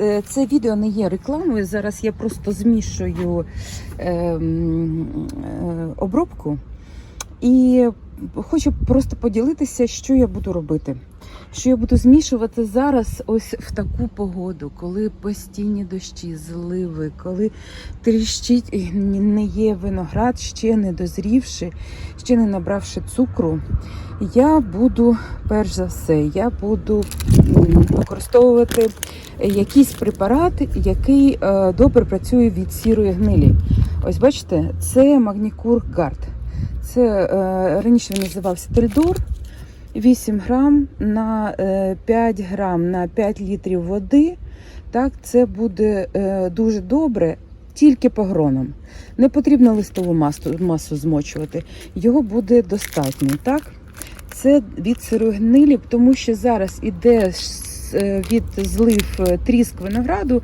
е, це відео не є рекламою. Зараз я просто змішую е, е, обробку і хочу просто поділитися, що я буду робити. Що я буду змішувати зараз ось в таку погоду, коли постійні дощі, зливи, коли тріщить і не є виноград, ще не дозрівши, ще не набравши цукру. Я буду, перш за все, я буду використовувати якийсь препарат, який е, добре працює від сірої гнилі. Ось бачите, це Магнікур Гард. Це е, раніше він називався Тельдор. 8 грам на е, 5 грам на 5 літрів води. Так, це буде е, дуже добре, тільки погроном. Не потрібно листову масу, масу змочувати. Його буде достатньо. Так? Це від сирої гнилі, тому що зараз іде е, від злив е, тріск винограду.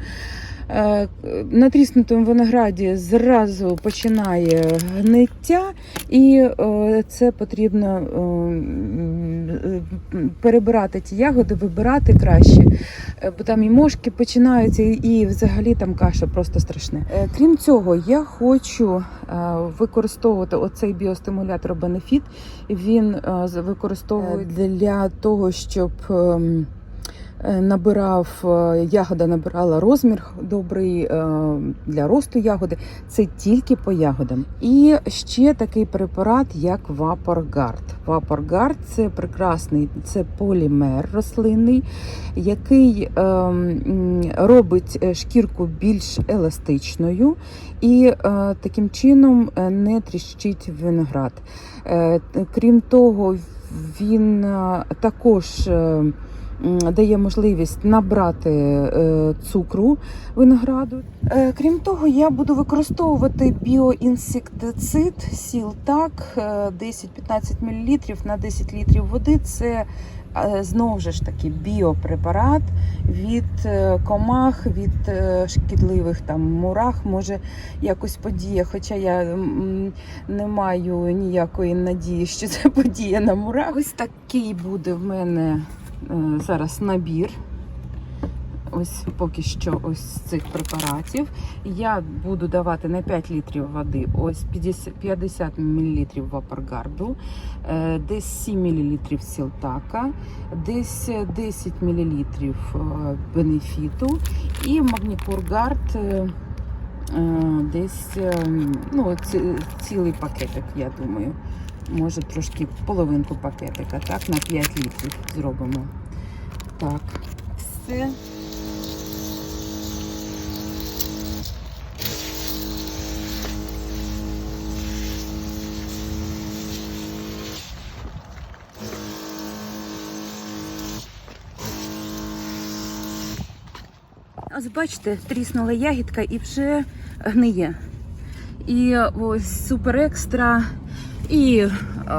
Е, На тріснутому винограді зразу починає гниття, і е, це потрібно е, перебирати ті ягоди, вибирати краще, бо там і мошки починаються, і- взагалі там каша просто страшне. Е, Крім цього, я хочу використовувати оцей біостимулятор Бенефіт. Він використовують для того, щоб. Е, Набирав е, ягода, набирала розмір добрий е, для росту ягоди. Це тільки по ягодам. І ще такий препарат, як Вапоргард. Вапоргард це прекрасний, це полімер рослинний, який робить шкірку більш еластичною і таким чином не тріщить виноград. Крім того, він також. Дає можливість набрати е, цукру винограду. Е, крім того, я буду використовувати біоінсектицид Сілтак е, 10-15 мл на 10 літрів води. Це е, знову ж таки біопрепарат від комах, від шкідливих там мурах може якось подіє. Хоча я не маю ніякої надії, що це подіє на мурах. Ось такий буде в мене зараз набір. Ось поки що ось з цих препаратів. Я буду давати на 5 літрів води ось 50, 50 мл вапоргарду, е, десь 7 мл сілтака, десь 10 мл бенефіту і магнікургард е, е, десь е, ну, цілий пакетик, я думаю. Може трошки половинку пакетика, так, на 5 літрів зробимо. Так, все. Ось бачите, тріснула ягідка і вже гниє. І ось супер екстра, і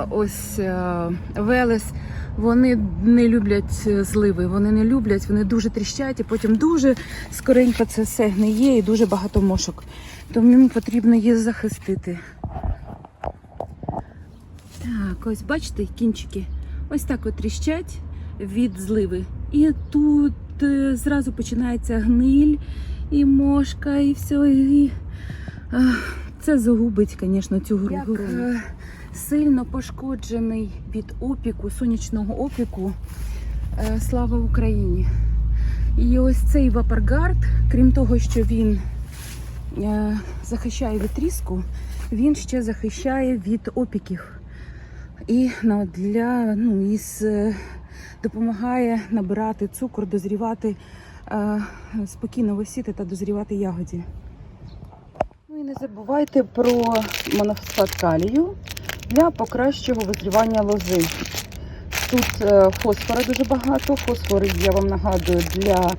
ось е, велес. Вони не люблять е, зливи, вони не люблять, вони дуже тріщать, і потім дуже скоренько це все гниє і дуже багато мошок. Тому потрібно їх захистити. Так, ось бачите кінчики. Ось так от тріщать від зливи. І тут е, зразу починається гниль, і мошка, і все. І, це загубить, звісно, цю гру. Сильно пошкоджений від опіку, сонячного опіку. Е, Слава Україні! І ось цей вапоргард, крім того, що він е, захищає від тріску, він ще захищає від опіків. І для, ну, із, е, допомагає набирати цукор, дозрівати, спокійно висіти та дозрівати ягоді. Ну і не забувайте про монофосфат калію для покращого визрівання лози. Тут е, фосфора дуже багато. Фосфор, я вам нагадую, для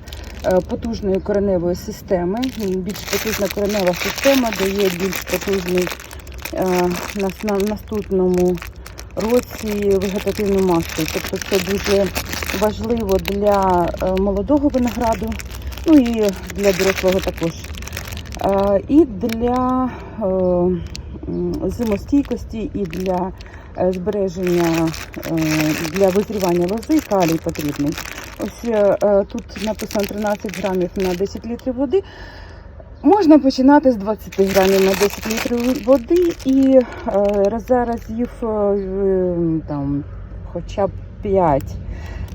е, потужної кореневої системи. Більш потужна коренева система дає більш потужний е, на, на наступному році вегетативну масу. Тобто це дуже важливо для молодого винограду, ну і для дорослого також. І для зимостійкості, і для е, збереження, е, для визрівання лози калій потрібний. Ось е, тут написано 13 грамів на 10 літрів води. Можна починати з 20 грамів на 10 літрів води і за разів е, е, там, хоча б 5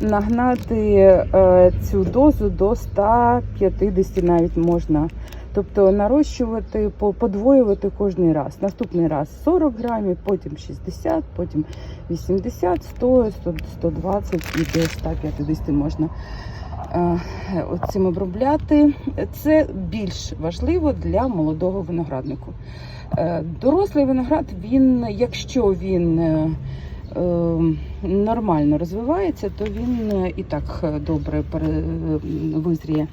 нагнати цю дозу до 150 навіть можна. Тобто нарощувати, по- подвоювати кожний раз. Наступний раз 40 грамів, потім 60, потім 80, 100, 100 120 і до 150 можна е, цим обробляти. Це більш важливо для молодого винограднику. Е, Дорослий виноград, він, якщо він е, нормально розвивається, то він і так добре визріє.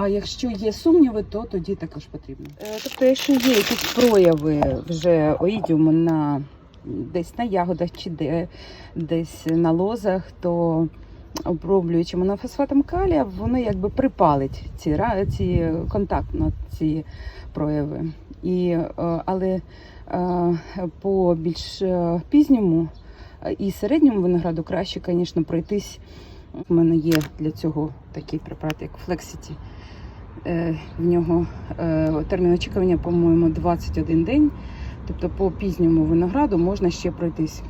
А якщо є сумніви, то тоді також потрібно. Е, Тобто, якщо є якісь прояви вже оїдіуму на десь на ягодах чи де, десь на лозах, то оброблюючи монофосфатом калія, воно якби припалить ці, ці контактно ці прояви. І, е, але е, по більш пізньому і середньому винограду краще, звісно, пройтись. У мене є для цього такий препарат, як Flexity. Е, В нього е, термін очікування, по-моєму, 21 день. Тобто по пізньому винограду можна ще пройтись.